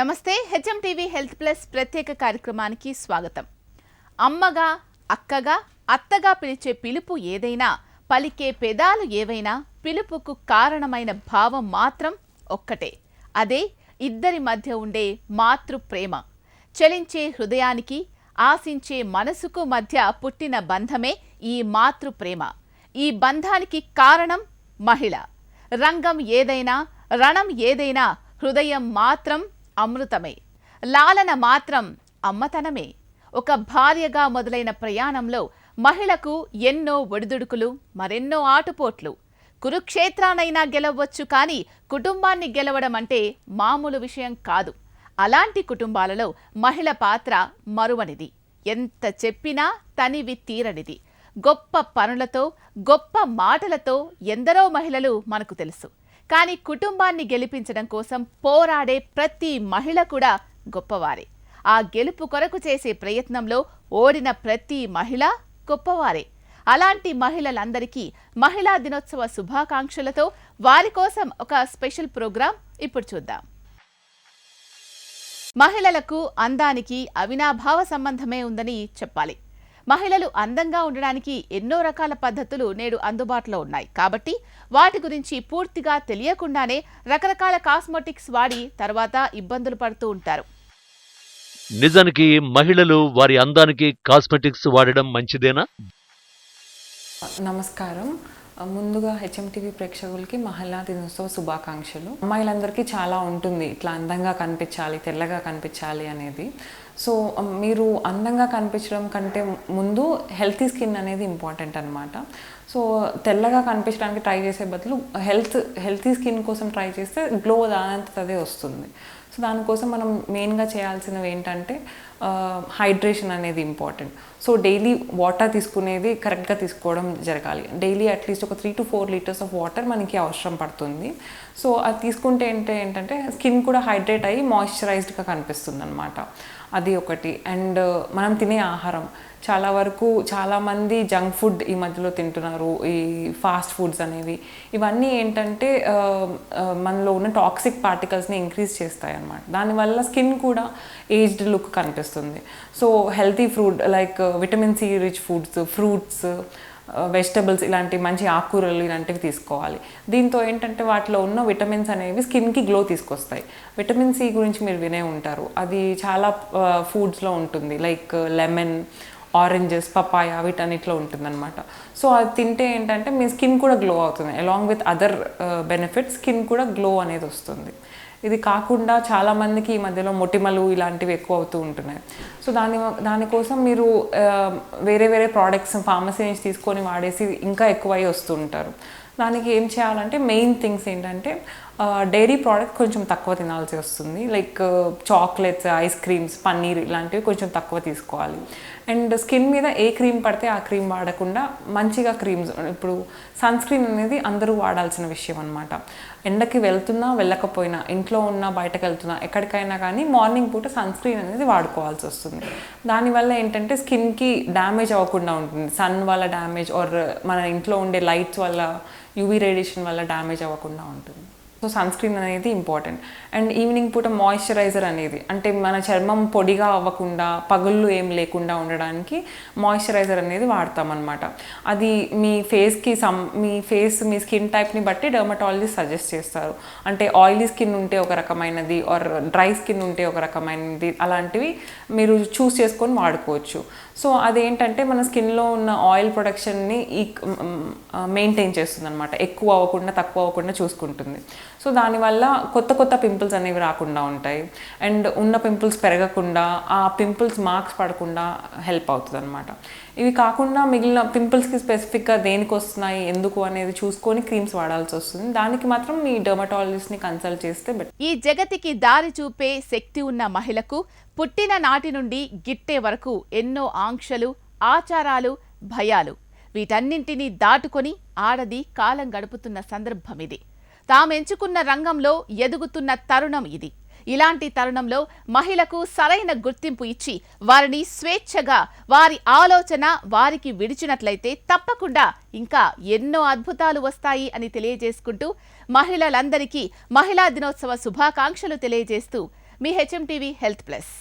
నమస్తే HM TV health plus ప్రత్యేక కార్యక్రమానికి స్వాగతం. అమ్మగా అక్కగా అత్తగా పిలిచే పిలుపు ఏదైనా పలికే పెదాలు ఏవైనా పిలుపుకు కారణమైన భావం మాత్రం ఒక్కటే. అదే ఇద్దరి మధ్య ఉండే మాతృ ప్రేమ చలించే హృదయానికి ఆశించే మనసుకు మధ్య పుట్టిన బంధమే ఈ మాతృ ప్రేమ ఈ బంధానికి కారణం మహిళ. రంగం ఏదైనా రణం ఏదైనా హృదయం మాత్రం అమృతమే. లాలన మాత్రం అమ్మతనమే. ఒక భార్యగా మొదలైన ప్రయాణంలో మహిళకు ఎన్నో ఒడిదుడుకులు మరెన్నో ఆటుపోట్లు. కురుక్షేత్రానైనా గెలవచ్చు కానీ కుటుంబాన్ని గెలవడం అంటే మామూలు విషయం కాదు. అలాంటి కుటుంబాలలో మహిళ పాత్ర మరువనిది. ఎంత చెప్పినా తనివి తీరనిది. గొప్ప పనులతో గొప్ప మాటలతో ఎందరో మహిళలు మనకు తెలుసు. కానీ కుటుంబాన్ని గెలిపించడం కోసం పోరాడే ప్రతి మహిళ కూడా గొప్పవారే. ఆ గెలుపు కొరకు చేసే ప్రయత్నంలో ఓడిన ప్రతి మహిళ గొప్పవారే. అలాంటి మహిళలందరికీ మహిళా దినోత్సవ శుభాకాంక్షలతో వారి కోసం ఒక స్పెషల్ ప్రోగ్రాం ఇప్పుడు చూద్దాం. మహిళలకు అందానికి అవినాభావ సంబంధమే ఉందని చెప్పాలి. మహిళలు అందంగా ఉండడానికి ఎన్నో రకాల పద్ధతులు నేడు అందుబాటులో ఉన్నాయి. కాబట్టి వాటి గురించి పూర్తిగా తెలియకుండానే రకరకాల కాస్మెటిక్స్ వాడి తర్వాత ఇబ్బందులు పడుతూ ఉంటారు. నిజానికి మహిళలు వారి అందానికి కాస్మెటిక్స్ వాడడం మంచిదేనా? నమస్కారం. ముందుగా హెచ్ఎంటీవీ ప్రేక్షకులకి మహిళా దినోత్సవ శుభాకాంక్షలు. అమ్మాయిలందరికీ చాలా ఉంటుంది ఇట్లా అందంగా కనిపించాలి తెల్లగా కనిపించాలి అనేది. సో మీరు అందంగా కనిపించడం కంటే ముందు హెల్తీ స్కిన్ అనేది ఇంపార్టెంట్ అనమాట సో తెల్లగా కనిపించడానికి ట్రై చేసే బదులు హెల్త్ హెల్తీ స్కిన్ కోసం ట్రై చేస్తే గ్లో దానంతదే వస్తుంది. సో దానికోసం మనం మెయిన్గా చేయాల్సినవి ఏంటంటే హైడ్రేషన్ అనేది ఇంపార్టెంట్. సో డైలీ వాటర్ తీసుకునేది కరెక్ట్గా తీసుకోవడం జరగాలి. డైలీ అట్లీస్ట్ ఒక three to four litres of water మనకి అవసరం పడుతుంది. సో అది తీసుకుంటే ఏంటి ఏంటంటే స్కిన్ కూడా హైడ్రేట్ అయ్యి మాయిశ్చరైజ్డ్గా కనిపిస్తుంది అనమాట అది ఒకటి. అండ్ మనం తినే ఆహారం. చాలా వరకు చాలామంది జంక్ ఫుడ్ ఈ మధ్యలో తింటున్నారు. ఈ ఫాస్ట్ ఫుడ్స్ అనేవి. ఇవన్నీ ఏంటంటే మనలో ఉన్న టాక్సిక్ పార్టికల్స్ని ఇంక్రీజ్ చేస్తాయి అన్నమాట దానివల్ల స్కిన్ కూడా ఏజ్డ్ లుక్ కనిపిస్తుంది. So healthy fruit like vitamin C rich foods fruits vegetables ఇలాంటి మంచి ఆకుకూరలు ఇలాంటివి తీసుకోవాలి. దీంతో ఏంటంటే వాటిలో ఉన్న విటమిన్స్ అనేవి స్కిన్కి గ్లో తీసుకొస్తాయి. విటమిన్ సి గురించి మీరు వినే ఉంటారు. అది చాలా ఫుడ్స్లో ఉంటుంది. లైక్ లెమన్ ఆరెంజెస్ పపాయ వీటన్నిటిలో ఉంటుందన్నమాట. సో అది తింటే ఏంటంటే మీ స్కిన్ కూడా గ్లో అవుతుంది. Along with other benefits skin కూడా గ్లో అనేది వస్తుంది. ఇది కాకుండా చాలామందికి ఈ మధ్యలో మొటిమలు ఇలాంటివి ఎక్కువ అవుతూ ఉంటున్నాయి. సో దాని దానికోసం మీరు వేరే వేరే ప్రోడక్ట్స్ ఫార్మసీ నుంచి తీసుకొని వాడేసి ఇంకా ఎక్కువై వస్తుంటారు దానికి ఏం చేయాలంటే మెయిన్ థింగ్స్ ఏంటంటే డైరీ ప్రోడక్ట్ కొంచెం తక్కువ తినాల్సి వస్తుంది. Like chocolates ice creams paneer ఇలాంటివి కొంచెం తక్కువ తీసుకోవాలి. అండ్ స్కిన్ మీద ఏ క్రీమ్ పడితే ఆ క్రీమ్ వాడకుండా మంచిగా క్రీమ్స్ ఇప్పుడు సన్ స్క్రీన్ అనేది అందరూ వాడాల్సిన విషయం అనమాట ఎండకి వెళ్తున్నా వెళ్ళకపోయినా ఇంట్లో ఉన్నా బయటకు వెళ్తున్నా ఎక్కడికైనా కానీ మార్నింగ్ పూట సన్ స్క్రీన్ అనేది వాడుకోవాల్సి వస్తుంది. దానివల్ల ఏంటంటే స్కిన్కి డ్యామేజ్ అవ్వకుండా ఉంటుంది. సన్ వల్ల డ్యామేజ్ ఆర్ మన ఇంట్లో ఉండే లైట్స్ వల్ల యూవీ రేడియేషన్ వల్ల డ్యామేజ్ అవ్వకుండా ఉంటుంది. సో సన్ స్క్రీన్ అనేది ఇంపార్టెంట్ అండ్ ఈవినింగ్ పూట మాయిశ్చరైజర్ అనేది అంటే మన చర్మం పొడిగా అవ్వకుండా పగుళ్ళు ఏం లేకుండా ఉండడానికి మాయిశ్చరైజర్ అనేది వాడతామన్నమాట. అది మీ ఫేస్కి సమ్ మీ ఫేస్ మీ స్కిన్ టైప్ని బట్టి డర్మటాలజిస్ట్ సజెస్ట్ చేస్తారు. అంటే ఆయిలీ స్కిన్ ఉంటే ఒక రకమైనది ఆర్ డ్రై స్కిన్ ఉంటే ఒక రకమైనది అలాంటివి మీరు చూస్ చేసుకొని వాడుకోవచ్చు. సో అదేంటంటే మన స్కిన్లో ఉన్న ఆయిల్ ప్రొడక్షన్ని ఈ మెయింటైన్ చేస్తుంది అనమాట ఎక్కువ అవ్వకుండా తక్కువ అవ్వకుండా చూసుకుంటుంది. సో దానివల్ల కొత్త కొత్త పింపుల్స్ అనేవి రాకుండా ఉంటాయి. అండ్ ఉన్న పింపుల్స్ పెరగకుండా ఆ పింపుల్స్ మార్క్స్ పడకుండా హెల్ప్ అవుతుంది అనమాట ఇవి కాకుండా మిగిలిన పింపుల్స్కి స్పెసిఫిక్గా దేనికి వస్తున్నాయి ఎందుకు అనేది చూసుకొని క్రీమ్స్ వాడాల్సి వస్తుంది. దానికి మాత్రం మీ డర్మటాలజిస్ట్ని కన్సల్ట్ చేస్తే బెటర్ ఈ జగతికి దారి చూపే శక్తి ఉన్న మహిళకు పుట్టిన నాటి నుండి గిట్టే వరకు ఎన్నో ఆంక్షలు ఆచారాలు భయాలు. వీటన్నింటినీ దాటుకొని ఆడది కాలం గడుపుతున్న సందర్భం ఇది. తామెంచుకున్న రంగంలో ఎదుగుతున్న తరుణం ఇది. ఇలాంటి తరుణంలో మహిళకు సరైన గుర్తింపు ఇచ్చి వారిని స్వేచ్ఛగా వారి ఆలోచన వారికి విడిచినట్లయితే తప్పకుండా ఇంకా ఎన్నో అద్భుతాలు వస్తాయి అని తెలియజేసుకుంటూ మహిళలందరికీ మహిళా దినోత్సవ శుభాకాంక్షలు తెలియజేస్తూ మీ హెచ్ఎం టీవీ హెల్త్ ప్లస్.